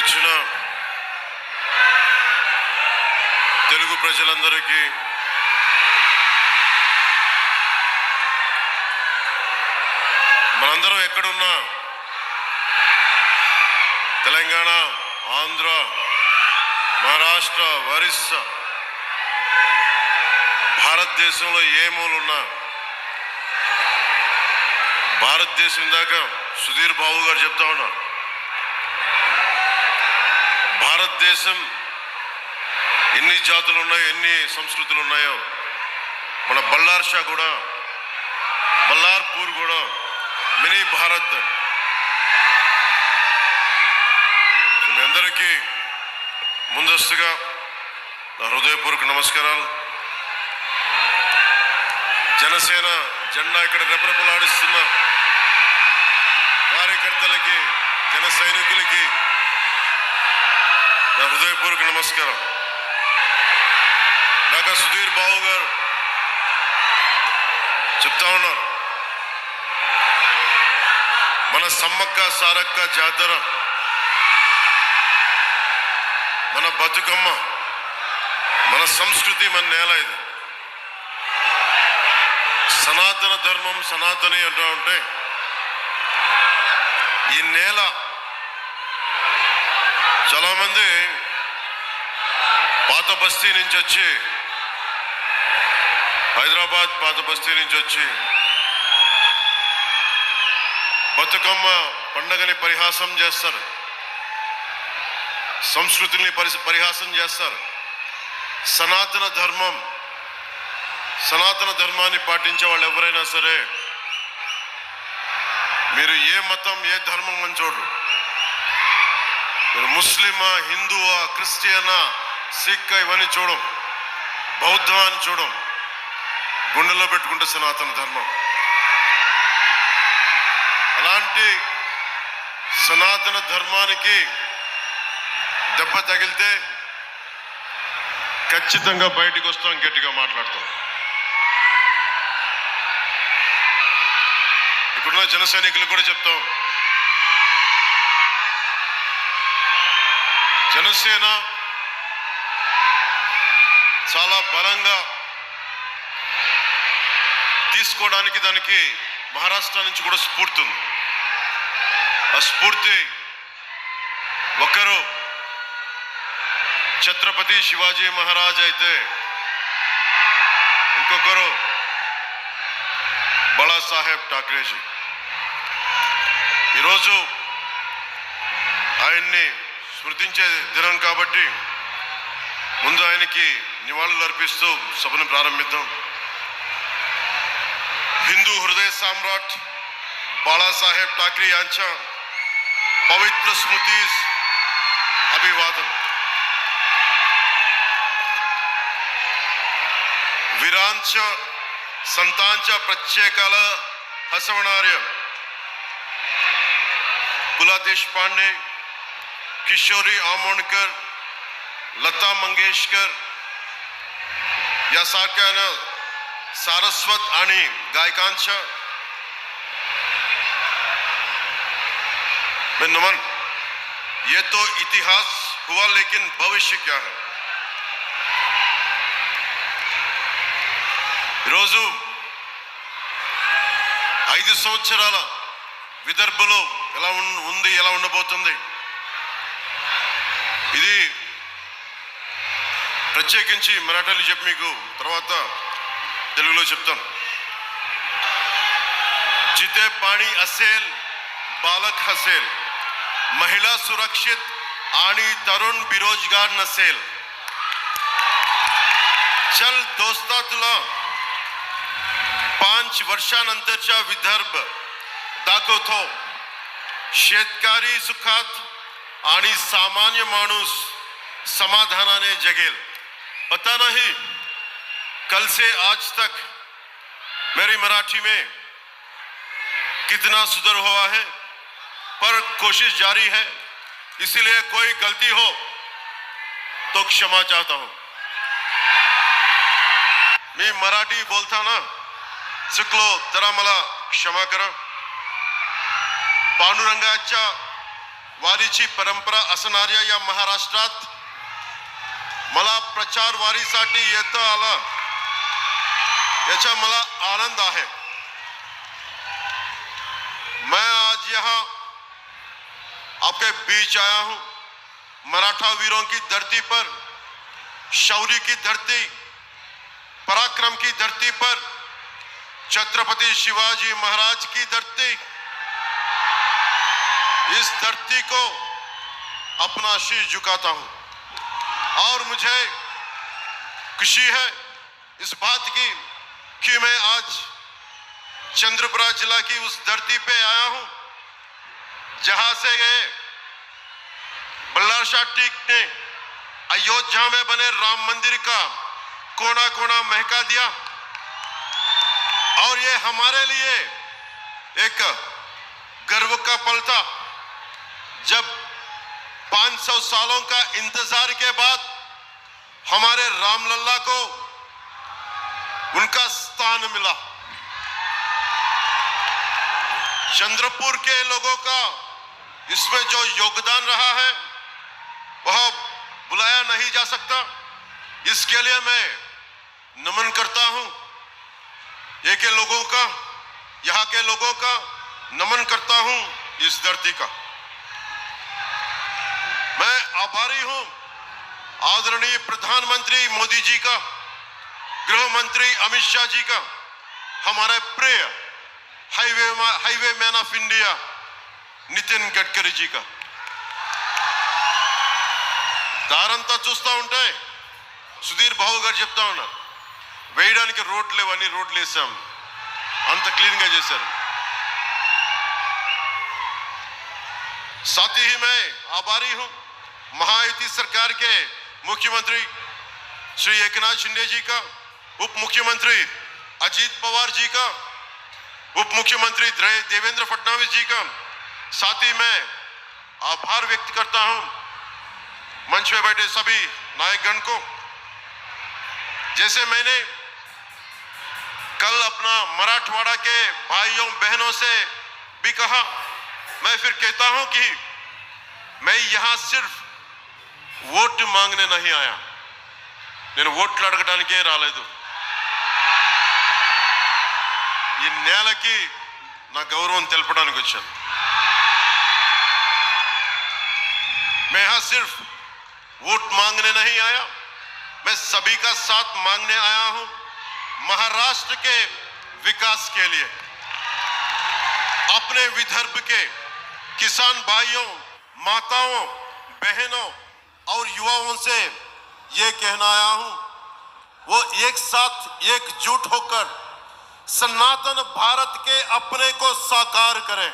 వచ్చిన తెలుగు ప్రజలందరికీ మనందరం ఎక్కడున్నా తెలంగాణ ఆంధ్ర మహారాష్ట్ర ఒరిస్సా భారతదేశంలో ఏ మూలున్నా భారతదేశం దాకా సుధీర్ బాబు గారు చెప్తా ఉన్నారు. భారతదేశం ఎన్ని జాతులు ఉన్నాయో ఎన్ని సంస్కృతులు ఉన్నాయో మన బల్లార్ షా కూడా బల్లార్పూర్ కూడా మినీ భారత్. మీ అందరికీ ముందస్తుగా నా హృదయపూర్వక నమస్కారాలు. జనసేన జెండా ఇక్కడ రెపరెపలాడిస్తున్న కార్యకర్తలకి జన సైనికులకి నా హృదయపూర్వక నమస్కారం. నాకు సుధీర్ బాబు గారు చెప్తా ఉన్నారు. మన సమ్మక్క సారక్క జాతర మన బతుకమ్మ మన సంస్కృతి మన నేల ఇది. సనాతన ధర్మం సనాతని అంటూ ఉంటే ఈ నేల చాలామంది పాత బస్తీ నుంచి వచ్చి హైదరాబాద్ పాత బస్తీ నుంచి వచ్చి బతుకమ్మ పండగని పరిహాసం చేస్తారు. సంస్కృతిని పరి పరిహాసం చేస్తారు. సనాతన ధర్మం సనాతన ధర్మాన్ని పాటించే వాళ్ళు ఎవరైనా సరే మీరు ఏ మతం ఏ ధర్మం అని చూడరు. మీరు ముస్లిమా హిందువా క్రిస్టియనా సిక్ ఇవన్నీ చూడం. బౌద్ధ అని చూడం. గుండెలో పెట్టుకుంటే సనాతన ధర్మం. అలాంటి సనాతన ధర్మానికి దెబ్బ తగిలితే ఖచ్చితంగా బయటికి వస్తాం గట్టిగా మాట్లాడతాం. ఇప్పుడున్న జన సైనికులు కూడా చెప్తాం. జనసేన చాలా బలంగా తీసుకోవడానికి దానికి మహారాష్ట్ర నుంచి కూడా స్ఫూర్తి ఉంది. ఆ స్ఫూర్తి ఒకరు ఛత్రపతి శివాజీ మహారాజ్ అయితే ఇంకొకరు బాళాసాహెబ్ ఠాక్రేజీ. ఈరోజు ఆయన్ని స్మృతించే దినం కాబట్టి ముందు ఆయనకి నివాళులు అర్పిస్తూ సభను ప్రారంభిద్దాం. హిందూ హృదయ సామ్రాట్ బాళాసాహెబ్ ఠాక్రే యాంచ పవిత్ర స్మృతి అభివాదం. వీరాంచ సంతాంచ ప్రత్యేకాల హసవనార్య. కులా దేశపాండే किशोरी आमोणकर लता मंगेशकर यासारख्यानं सारस्वत आणि गायकांच्या मैं नमन ये तो इतिहास हुआ लेकिन भविष्य क्या है ఈరోజు ఐదు సంవత్సరాల విదర్భలో ఎలా ఉన్- ఉంది ఎలా ఉండబోతుంది ఇది ప్రత్యేకించి మరాఠాలు చెప్పి మీకు తర్వాత తెలుగులో చెప్తాను जिथे पाणी असेल बालक हसेल महिला सुरक्षित आणि तरुण बेरोजगार नसेल चल दोस्ता तुला पाच वर्षानंतरच्या विदर्भ दाखवतो शेतकरी सुखात सामान्य माणूस समाधानाने जगेल. पता नहीं कल से आज तक मेरी मराठी में कितना सुधर हुआ है, पर कोशिश जारी है, इसीलिए कोई गलती हो तो क्षमा चाहता हूँ। मी मराठी बोलता बोलताना चुकलो, जरा मला क्षमा करा। पांडुरंगाच्या वारीची परंपरा या महाराष्ट्रात मला प्रचार येता आला. याचा मला आनंद आहे. मैं आज यहाँ आपके बीच आया हूँ. मराठा वीरों की धरती पर, शौर्य की धरती, पराक्रम की धरती पर, छत्रपति शिवाजी महाराज की धरती इस धरती को अपना शीश झुकाता हूँ। और मुझे खुशी है इस बात की कि मैं आज चंद्रपुरा जिला की उस धरती पे आया हूँ, जहाँ से गए बल्लार शाह टीक ने अयोध्या में बने राम मंदिर का कोना कोना महका दिया। और ये हमारे लिए एक गर्व का पल था। जब 500 सालों का इंतज़ार के बाद हमारे रामलल्ला को उनका स्थान मिला। चंद्रपुर के लोगों का इसमें जो योगदान रहा है, वह बुलाया नहीं जा सकता। इसके लिए मैं नमन करता हूँ। ये के लोगों का, यहाँ के लोगों का नमन करता हूँ इस धरती का। आभारी हूं आदरणीय प्रधानमंत्री मोदी जी का गृह मंत्री अमित शाह जी का हमारे प्रिय highway highway man of India Nitin Gadkari ji కా దారంతా చూస్తూ ఉంటే సుధీర్ బాబు గారు చెప్తా ఉన్నారు వేయడానికి రోడ్లు లేవని రోడ్లు వేసాం అంత క్లీన్ గా చేశారు साथ ही मैं आभारी हूं महायुति सरकार के मुख्यमंत्री श्री एकनाथ शिंदे जी का उप मुख्यमंत्री अजीत पवार जी का उप मुख्यमंत्री देवेंद्र फडणवीस जी का। साथ ही मैं आभार व्यक्त करता हूँ मंच पे बैठे सभी नायकगण को। जैसे मैंने कल अपना मराठवाड़ा के भाइयों, बहनों से भी कहा, मैं फिर कहता हूँ कि मैं यहाँ सिर्फ़ ఓటు మాంగనే నహి ఆయా నేను ఓట్లు అడగడానికే రాలేదు ఈ నేలకి నా గౌరవం తెలపడానికి వచ్చాను मैं यहां सिर्फ वोट मांगने नहीं आया मैं सभी का साथ मांगने आया हूं महाराष्ट्र के विकास के लिए अपने विदर्भ के किसान भाइयों माताओं बहनों और युवाओं से ये कहना आया हूँ, वो एक साथ एकजुट होकर सनातन भारत के अपने को साकार करें।